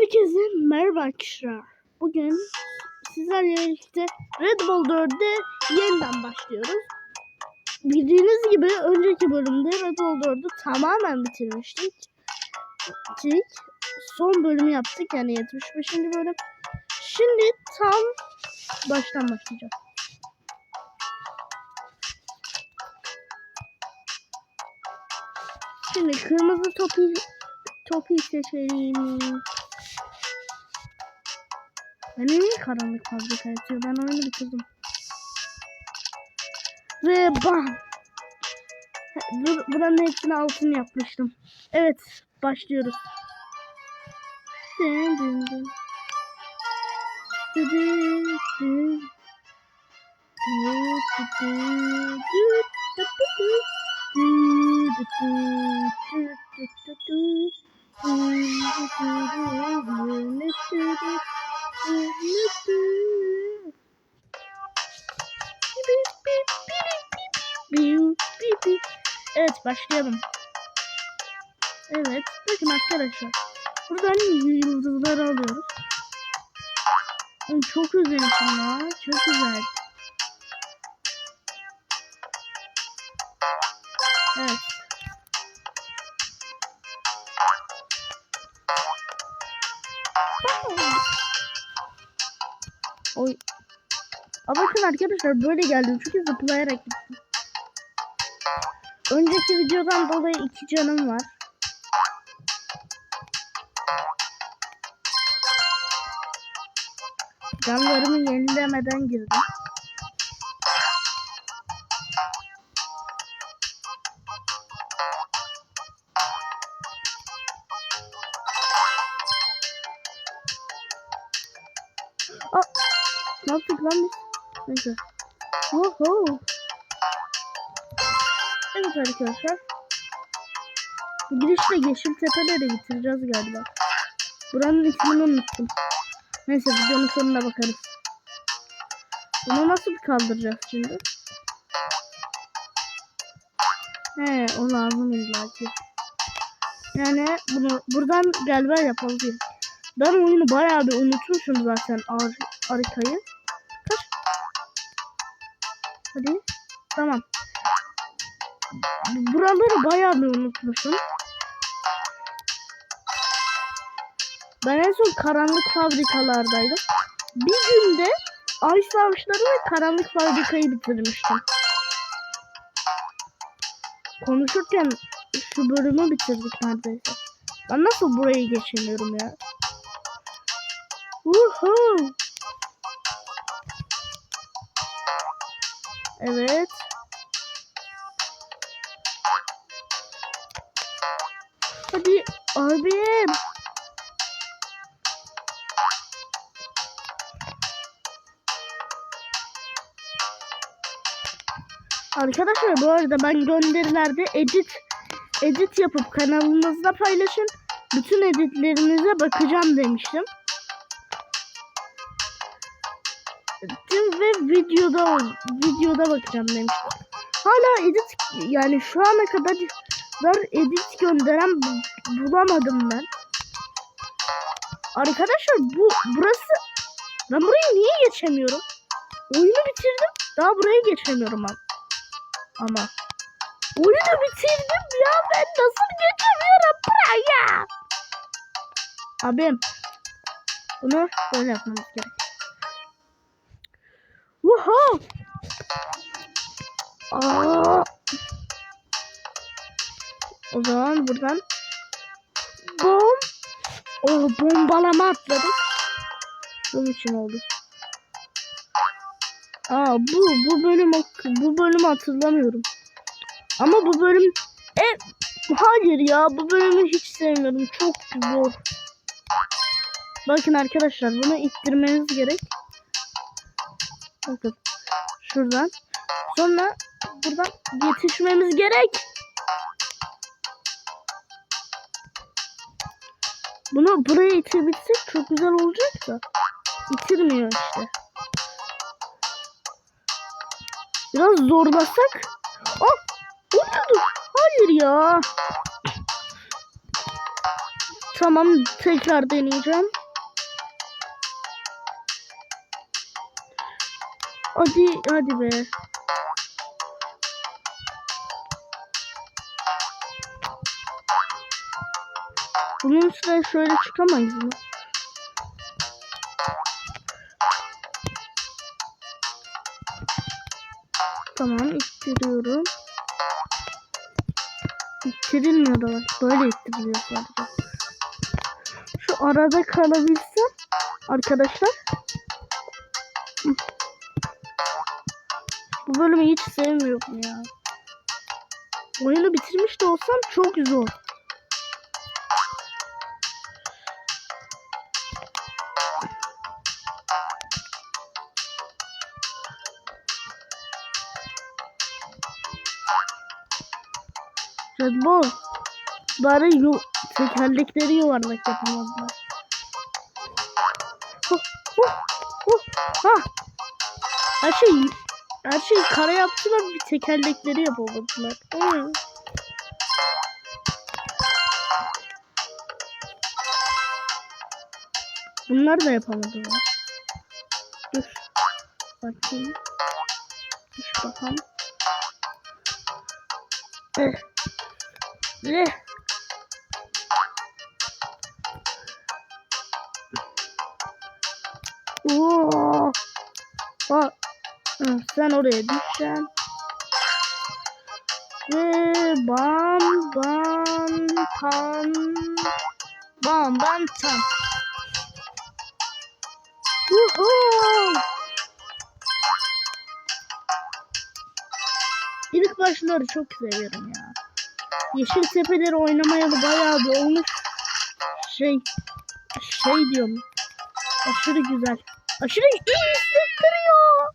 Herkese merhaba arkadaşlar. Bugün sizlerle birlikte Red Bull 4'de yeniden başlıyoruz. Bildiğiniz gibi önceki bölümde Red Bull 4'ü tamamen bitirmiştik. Tik. Son bölümü yaptık yani 75. bölüm. Şimdi tam baştan başlayacağız. Şimdi kırmızı topu topu seçelim. Ben niye karanlık fabrika yatıyor? Ben oyunu bitirdim. Ve bam. Dur, buranın hepsini altın yapmıştım. Evet, başlıyoruz. Dın dın dın. Dı dı dı. Dı dı Evet başlayalım. Evet bakın arkadaşlar. Buradan yıldızları alıyoruz. Çok özlemişim ya. Çok güzel. Evet. Bakın arkadaşlar böyle geldim çünkü zıplayarak gittim. Önceki videodan dolayı iki canım var. Canlarımı yenilemeden girdim. Aa, ne yaptık lan biz? Neyse. Oho. Evet arkadaşlar. Girişle yeşil tepelere bitireceğiz galiba. Buranın ismini unuttum. Neyse videonun sonuna bakarız. Bunu nasıl kaldıracağız şimdi? He o lazım illaki. Yani bunu buradan galiba yapalım. Ben oyunu bayağı bir unutmuşum zaten ar Tamam. Buraları bayağı bir unutmuşum. Ben en son karanlık fabrikalardaydım. Bir günde Ay Savaşları ve Karanlık Fabrikayı bitirmiştim. Konuşurken şu bölümü bitirdik neredeyse. Ben nasıl burayı geçemiyorum ya? Woohoo! Evet. Hadi abim. Arkadaşlar bu arada ben gönderilerde edit edit yapıp kanalımızda paylaşın. Bütün editlerinize bakacağım demiştim. Tüm ve videoda videoda bakacağım demiştim. Hala edit yani şu ana kadar edit gönderen bu- bulamadım ben. Arkadaşlar bu burası ben burayı niye geçemiyorum? Oyunu bitirdim. Daha burayı geçemiyorum ama. Ama oyunu bitirdim ya ben nasıl geçemiyorum buraya? Abim bunu böyle yapmamız gerek. Woohoo! Aa! O zaman buradan bom oh, bombalama atladım. Bunun için oldu. Aa bu bu bölüm bu bölümü hatırlamıyorum. Ama bu bölüm e hayır ya bu bölümü hiç sevmiyorum. Çok zor. Bakın arkadaşlar bunu ittirmeniz gerek. Bakın şuradan. Sonra buradan yetişmemiz gerek. Bunu buraya itebilsek çok güzel olacak da. İtirmiyor işte. Biraz zorlasak. Oh! Oluyordu. Hayır ya. Tamam tekrar deneyeceğim. Hadi hadi be. Bunun üstüne şöyle çıkamayız mı? Tamam ittiriyorum. İttirilmiyor. Böyle ittiriliyor sadece. Şu arada kalabilsem arkadaşlar. Bu bölümü hiç sevmiyorum ya. Oyunu bitirmiş de olsam çok zor. Bull. Bari yu tekerlekleri yuvarlak yapamazlar. Huh, huh, ha. Her şey her şeyi kara yaptılar bir tekerlekleri yapamadılar. Hı. Bunlar da yapamadılar. Dur. Bakayım. Düş bakalım. Eh. Eh. Oo. Bak. Sen oraya düşeceksin. Ve bam bam tam bam bam tam. Woohoo! İlk başları çok seviyorum ya. Yeşil Tepeleri oynamayalı bayağı bir olmuş. Şey, şey diyorum. Aşırı güzel. Aşırı iyi hissettiriyor.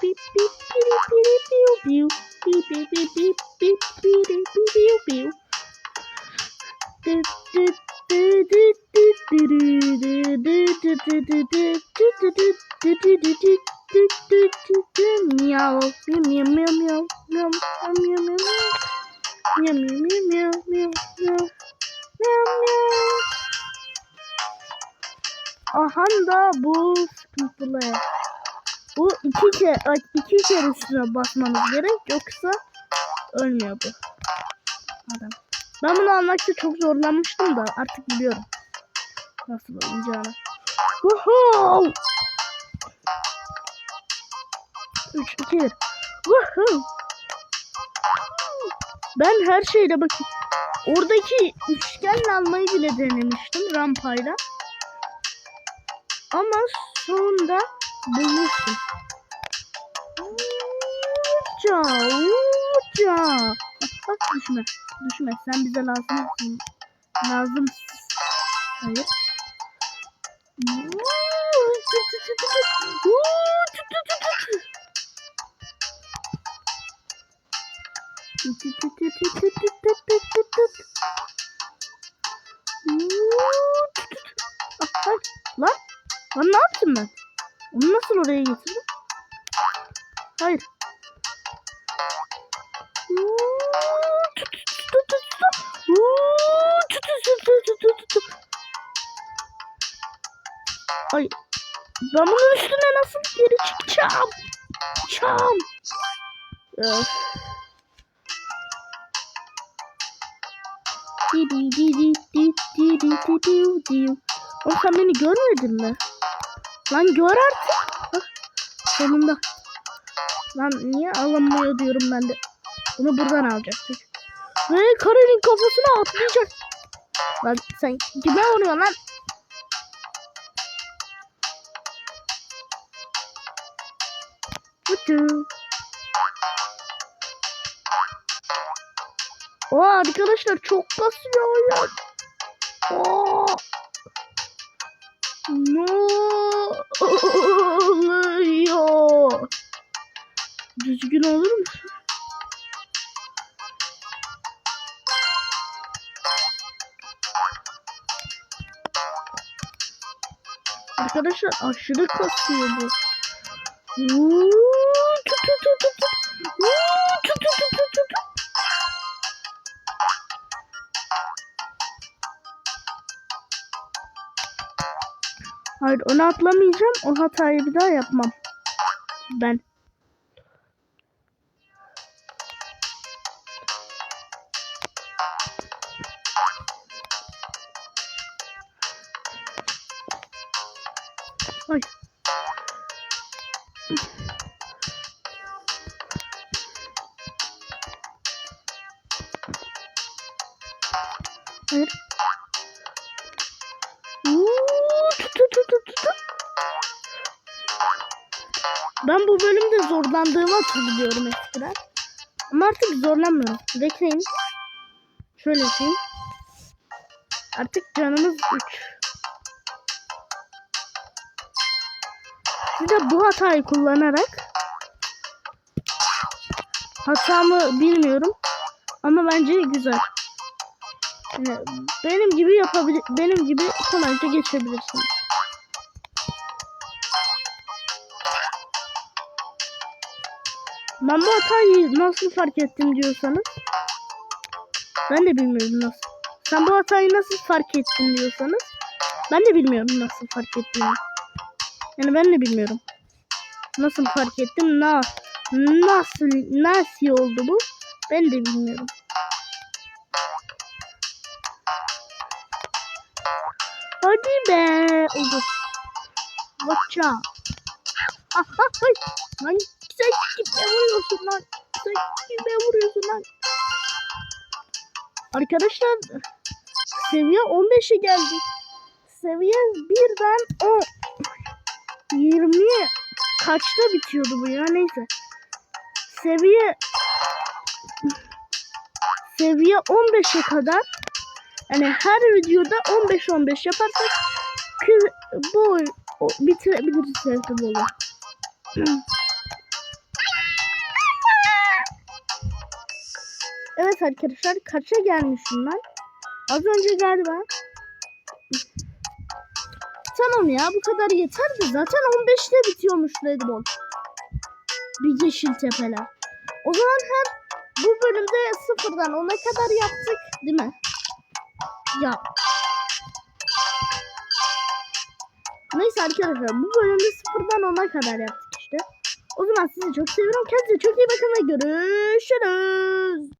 Pip pip piri piri piu piu. Pip pip pip pip pip piri piu piu. Düt düt düt düt düt dürü düt düt düt düt düt düt düt düt düt düt düt düt düt düt miyav miyav miyav miyav miyav miyav miyav miyav Aha da bu sıkıntılı. Bu iki kere iki kere üstüne basmanız gerek yoksa ölmüyor bu adam. Ben bunu anlamakta çok zorlanmıştım da artık biliyorum. Nasıl oynayacağını. Woohoo! 3 2 1. Woohoo! Ben her şeyle bakın. Oradaki üçgenle almayı bile denemiştim rampayla. Ama sonunda bulmuştum. Uca, uca. Bak düşme. Düşme. Sen bize lazımsın. Lazım. Hayır. Lan Lan ne yaptım ben? Onu nasıl oraya getirdim? Hayır. Ay. Ben bunun üstüne nasıl geri çıkacağım? Çam. Öf. Oğlum sen beni görmedin mi? Lan gör artık. Hah, sonunda. Lan niye alınmıyor diyorum ben de. Bunu buradan alacaktık. Ve karenin kafasına atlayacak. Lan sen kime vuruyorsun lan? Kutu. Oo arkadaşlar çok basıyor ya. Oo. Ne oluyor? Düzgün olur musun? Arkadaşlar aşırı kasıyor bu. Uuu, tut tut tut tut. Uuu, Hayır onu atlamayacağım. O hatayı bir daha yapmam. Ben. Ay. Hayır. Ben bu bölümde zorlandığımı hatırlıyorum eskiden. Ama artık zorlanmıyorum. Bekleyin. Şöyle yapayım. Artık canımız 3. Siz de bu hatayı kullanarak hatamı bilmiyorum ama bence güzel. Yani benim gibi yapabilir benim gibi kolayca geçebilirsiniz. Ben bu hatayı nasıl fark ettim diyorsanız ben de bilmiyorum nasıl. Sen bu hatayı nasıl fark ettin diyorsanız ben de bilmiyorum nasıl fark ettiğimi. Yani ben de bilmiyorum. Nasıl fark ettim? Na nasıl nasıl oldu bu? Ben de bilmiyorum. Hadi be. Oldu. Watcha. Ah ah ay. Lan sen kime vuruyorsun lan? Sen kime vuruyorsun lan? Arkadaşlar seviye 15'e geldik. Seviye 1'den o 20 kaçta bitiyordu bu ya neyse. Seviye seviye 15'e kadar yani her videoda 15-15 yaparsak kız bu bitirebiliriz sevgili olur. Evet arkadaşlar kaça gelmişim ben? Az önce galiba. Tamam ya bu kadar yeter de zaten 15'te bitiyormuş Red Bull. Bir yeşil tepeler. O zaman her bu bölümde sıfırdan 10'a kadar yaptık değil mi? Ya. Neyse arkadaşlar bu bölümde sıfırdan 10'a kadar yaptık işte. O zaman sizi çok seviyorum. Kendinize çok iyi bakın ve görüşürüz.